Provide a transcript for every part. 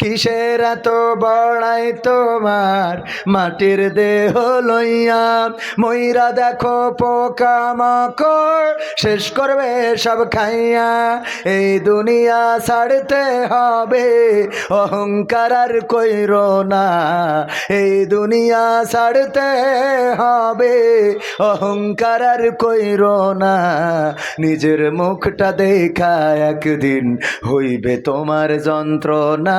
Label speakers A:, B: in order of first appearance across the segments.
A: কিসের এত বড়াই তোমার? মাটির দেহ লইয়া ময়রা দেখো পোকা মাকড়। শেষ করবে সব খাইয়া, এই দুনিয়া ছাড়তে হবে। অহংকার আর কইর না, এই দুনিয়া ছাড়তে হবে। অহংকার আর কইর না, নিজের মুখটা দেখা একদিন হইবে তোমার যন্ত্রণা।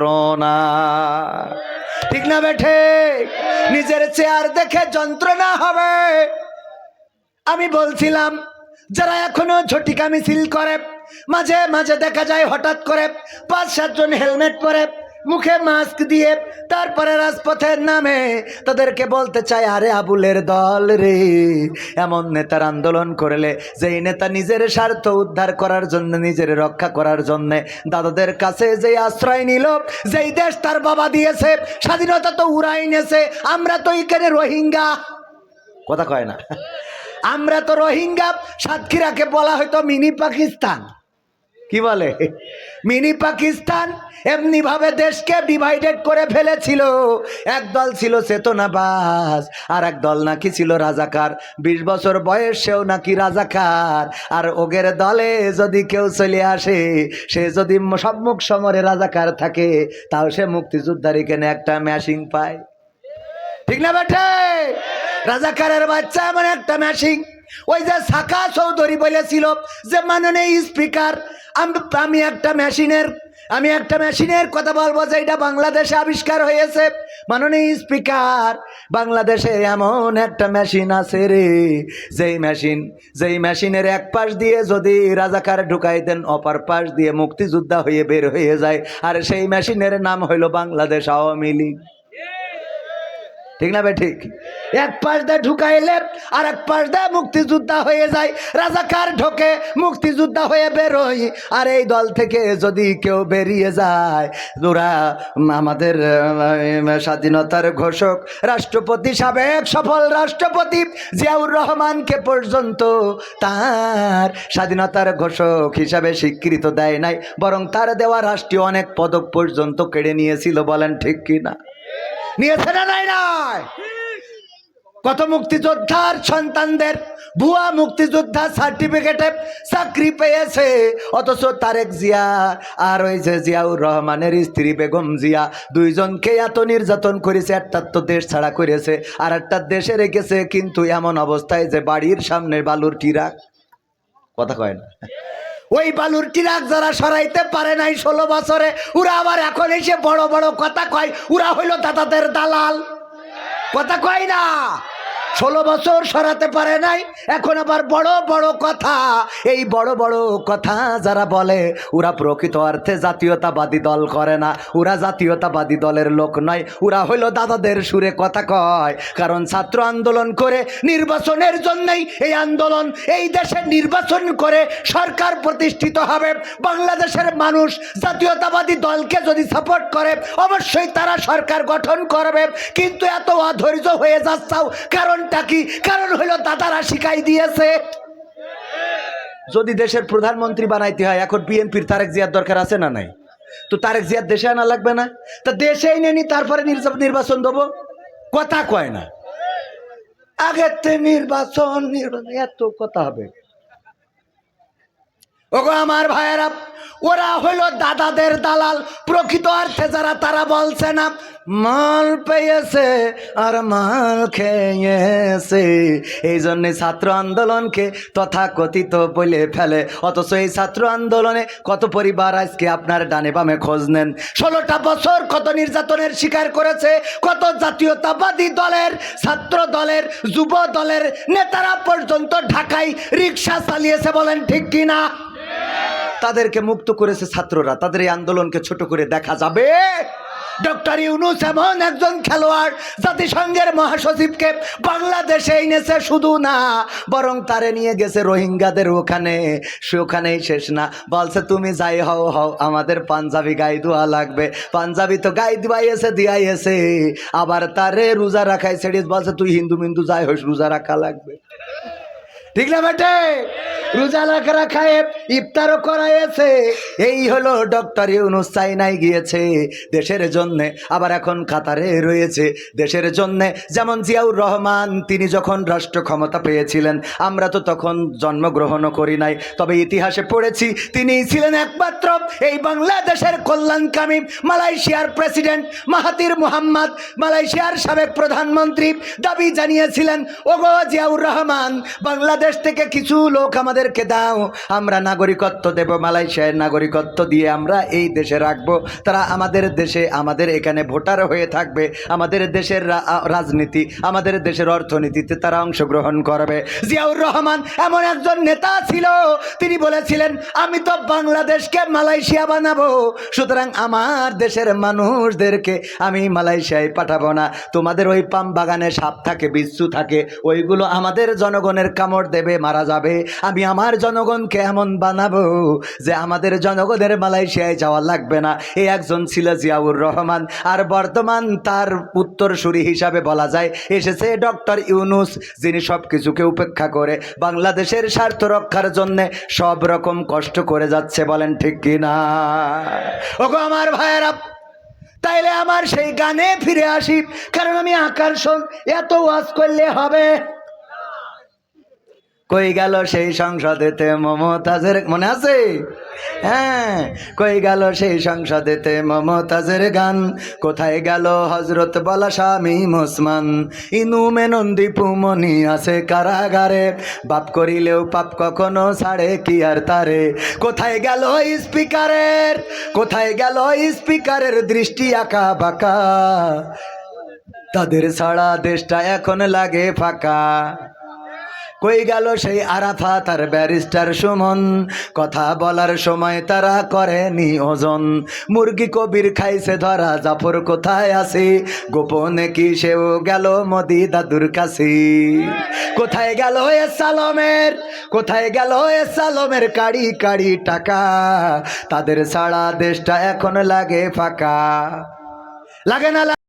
A: যন্ত্রণা। ঠিক না বেঠে নিজের চেয়ার দেখে যন্ত্রণা হবে। আমি বলছিলাম, যারা এখনও ঝটিকা মিছিল করে, মাঝে মাঝে দেখা যায় হঠাৎ করে পাঁচ সাতজন হেলমেট পরে মুখে মাস্ক দিয়ে তারপরে রাজপথের নামে তাদেরকে বলতে চায়, আরে আবুলের দল রে। এমন নেতার আন্দোলন করলে, যেই নেতা নিজের স্বার্থ উদ্ধার করার জন্য, নিজের রক্ষা করার জন্য দাদাদের কাছে যে আশ্রয় নিল, যেই দেশ তার বাবা দিয়েছে, স্বাধীনতা তো উড়াই নেছে, আমরা তো এখানে রোহিঙ্গা। কথা কয় না। আমরা তো রোহিঙ্গা, সাতক্ষীরাকে বলা হয়তো মিনি পাকিস্তান। কি বলে? মিনি পাকিস্তান এমনি ভাবে দেশকে ডিভাইডেড করে ফেলেছিল। এক দল ছিল চেতনাবাস আর এক দল নাকি ছিল রাজাকার। বিশ বছর বয়সেও নাকি রাজাকার। আর ওগের দলে যদি কেউ চলে আসে, সে যদি সম্মুখ সমরে রাজাকার থাকে, তাও সে মুক্তিযোদ্ধার এখানে একটা ম্যাশিং পায়। ঠিক না বেটে রাজাকারের বাচ্চা এমন একটা ম্যাশিং ওই যে সাকা চৌধুরী বলেছিল যে মাননীয় স্পিকার, আমি একটা মেশিনের, আমি একটা মেশিনের কথা বলব যে এটা বাংলাদেশে আবিষ্কার হয়েছে। মাননীয় স্পিকার, বাংলাদেশে এমন একটা মেশিন আছে রে, যেই মেশিন, যেই মেশিনের এক পাশ দিয়ে যদি রাজাকার ঢুকাই দেন, অপর পাশ দিয়ে মুক্তিযোদ্ধা হয়ে বের হয়ে যায়। আর সেই মেশিনের নাম হইল বাংলাদেশ আওয়ামী লীগ। ঠিক না বে ঠিক? এক পাশ দিয়ে ঢুকাইলে আর এক পাশ দিয়ে মুক্তিযোদ্ধা হয়ে যায়। রাজাকার ঢোকে, মুক্তিযোদ্ধা হয়ে বেরোয়। আর এই দল থেকে যদি কেউ বেরিয়ে যায়, ওরা আমাদের স্বাধীনতার ঘোষক, রাষ্ট্রপতি সাবেক সফল রাষ্ট্রপতি জিয়াউর রহমানকে পর্যন্ত তার স্বাধীনতার ঘোষক হিসাবে স্বীকৃত দেয় নাই, বরং তার দেওয়া রাষ্ট্রীয় অনেক পদক পর্যন্ত কেড়ে নিয়েছিল বলেন ঠিক কি না নিয়েছে না নাই কত মুক্তিযোদ্ধার সন্তানদের, ভুয়া মুক্তিযোদ্ধা সার্টিফিকেটে চাকরি পেয়েছে, অথচ তারেক জিয়া আর ওই যে জিয়াউর রহমানের স্ত্রী বেগম জিয়া দুইজনকে এত নির্যাতন করেছে, একটা তো দেশ ছাড়া করেছে, আর একটা দেশে রেখেছে, কিন্তু এমন অবস্থায় যে বাড়ির সামনে বালুর টিরাক। কথা কয় না। ওই বালুর টিরাক যারা সরাইতে পারে নাই ষোলো বছরে, ওরা আবার এখন এসে বড় বড় কথা কয়, ওরা হইল দাদাদের দালাল। কথা কয় না। ষোলো বছর সরাতে পারে নাই। এখন আবার বড় বড় কথা। এই বড় বড় কথা যারা বলে, ওরা প্রকৃত অর্থে জাতীয়তাবাদী দল করে না। ওরা জাতীয়তাবাদী দলের লোক নয়। ওরা হইল দাদাদের সুরে কথা কয়। কারণ ছাত্র আন্দোলন করে নির্বাচনের জন্যই এই আন্দোলন, এই দেশে নির্বাচন করে সরকার প্রতিষ্ঠিত হবে। বাংলাদেশের মানুষ জাতীয়তাবাদী দলকে যদি সাপোর্ট করে, অবশ্যই তারা সরকার গঠন করবে। কিন্তু এত অধৈর্য হয়ে যাচ্ছাও কারণটা কি? কারণ হলো দাদারা শিখাই দিয়েছে। যদি দেশের প্রধানমন্ত্রী বানাইতে হয়, এখন বিএনপির তারেক জিয়ার দরকার আছে না নাই? তো তারেক জিয়ার দেশে আনা লাগবে না? তা দেশেই নেনি তারপরে নির্বাচন দেবো? কথা কয় না। আগের তে নির্বাচন নির্বাচন এত কথা হবে। ওগো আমার ভাইয়েরা, ওরা হইল দাদাদের দালাল। প্রকৃত অর্থে যারা, তারা বলছে না মাল পেয়েছে আর মাল খেয়েছে। এই জন্য ছাত্র আন্দোলনকে তথাকথিত বলে ফেলে। অথচ এই ছাত্র আন্দোলনে কত পরিবার আজকে আপনার ডানে বামে খোঁজ নেন? ষোলোটা বছর কত নির্যাতনের শিকার করেছে? কত জাতীয়তাবাদী দলের ছাত্র দলের যুব দলের নেতারা পর্যন্ত ঢাকায় রিক্সা চালিয়েছে বলেন ঠিক কিনা? তাদেরকে মুক্ত করেছে ছাত্ররা। তাদের এই আন্দোলনকে ছোট করে দেখা যাবে। ডক্টর ইউনুস এমন একজন খেলোয়াড় জাতিসংঘের মহাসচিবকে বাংলাদেশে এনেছে শুধু না, বরং তারে নিয়ে গেছে রোহিঙ্গাদের ওখানে। সে ওখানেই শেষ না। বলছে, তুমি যাই হও হও, আমাদের পাঞ্জাবি গাই দোয়া লাগবে। পাঞ্জাবি তো গাই দিবাইয়েছে, দিয়াইয়েছে। আবার তারে রোজা রাখাই ছেড়ে বলছে, তুই হিন্দু মিন্দু যাই হোস, রোজা রাখা লাগবে। ঠিক না বেটে? রোজা রাখা রাখায় ইফতারও করাইছে এই হলো ডক্টর ইউনুস চাইনাই গিয়েছে। দেশের জন্যে আবার এখন কাতারে রয়েছে। দেশের জন্যে যেমন জিয়াউর রহমান, তিনি যখন রাষ্ট্র ক্ষমতা পেয়েছিলেন, আমরা তো তখন জন্মগ্রহণও করি নাই। তবে ইতিহাসে পড়েছি, তিনি ছিলেন একমাত্র এই বাংলাদেশের কল্যাণকামী মালয়েশিয়ার প্রেসিডেন্ট মাহাতির মুহাম্মদ। মালয়েশিয়ার সাবেক প্রধানমন্ত্রী দাবি জানিয়েছিলেন, ওগো জিয়াউর রহমান, বাংলাদেশ থেকে কিছু লোক আমাদেরকে দাও। আমরা নাগরিকত্ব দেব মালয়েশিয়ার নাগরিকত্ব দিয়ে আমরা এই দেশে রাখব। তারা আমাদের দেশে, আমাদের এখানে ভোটার হয়ে থাকবে। আমাদের দেশের রাজনীতি, আমাদের দেশের অর্থনীতিতে তারা অংশগ্রহণ করবে। জিয়াউর রহমান এমন একজন নেতা ছিল, তিনি বলেছিলেন, আমি তো বাংলাদেশকে মালয়েশিয়া বানাবো। সুতরাং আমার দেশের মানুষদেরকে আমি মালয়েশিয়ায় পাঠাবো না। তোমাদের ওই পাম বাগানে সাপ থাকে, বিচ্ছু থাকে। ওইগুলো আমাদের জনগণের কামড় দেবে, মারা যাবে। আমি আমার জনগণকে এমন বানাবো যে আমাদের জনগণের মালয়েশিয়ায় যাওয়া লাগবে না। এই একজন ছিল জিয়াউর রহমান। আর বর্তমান তার উত্তরসূরি হিসাবে বলা যায়, এসেছে ডক্টর ইউনুস, যিনি সব কিছুকে উপেক্ষা করে বাংলাদেশের স্বার্থ রক্ষার জন্যে সব রকম কষ্ট করে যাচ্ছে, বলেন ঠিক কি না? ওগো আমার ভাইয়েরা, তাইলে আমার সেই গানে ফিরে আসি, কারণ আমি আকর্ষণ এত ওয়াজ করলে হবে। কই গেল সেই সংসদেতে মমতাজের, মনে আছে? হ্যাঁ কই গেল সেই সংসদেতে মমতাজের গান। কোথায় গেল হজরত বলা স্বামী মুসমান? ইনু মেনন্দি পুমনি আছে কারাগারে। বাপ করিলেও পাপ কখনো ছাড়ে, কি আর তারে? কোথায় গেল স্পিকারের, কোথায় গেল স্পিকারের দৃষ্টি আঁকা বাঁকা? তাদের ছাড়া দেশটা এখন লাগে ফাঁকা। কই গেল সেই আরাফা, তার ব্যারিস্টার সুমন? কথা বলার সময় তারা করেনি ওজন। মুরগি কবির খাইছে ধরা, জাফর কোথায় আছে? গোপনে কি সেও গেল মোদি দাদুর কাছে? কোথায় গেল এ সালমের? কোথায় গেল এ সালমের কাড়ি কাড়ি টাকা? তাদের সারা দেশটা এখন লাগে ফাঁকা। লাগে না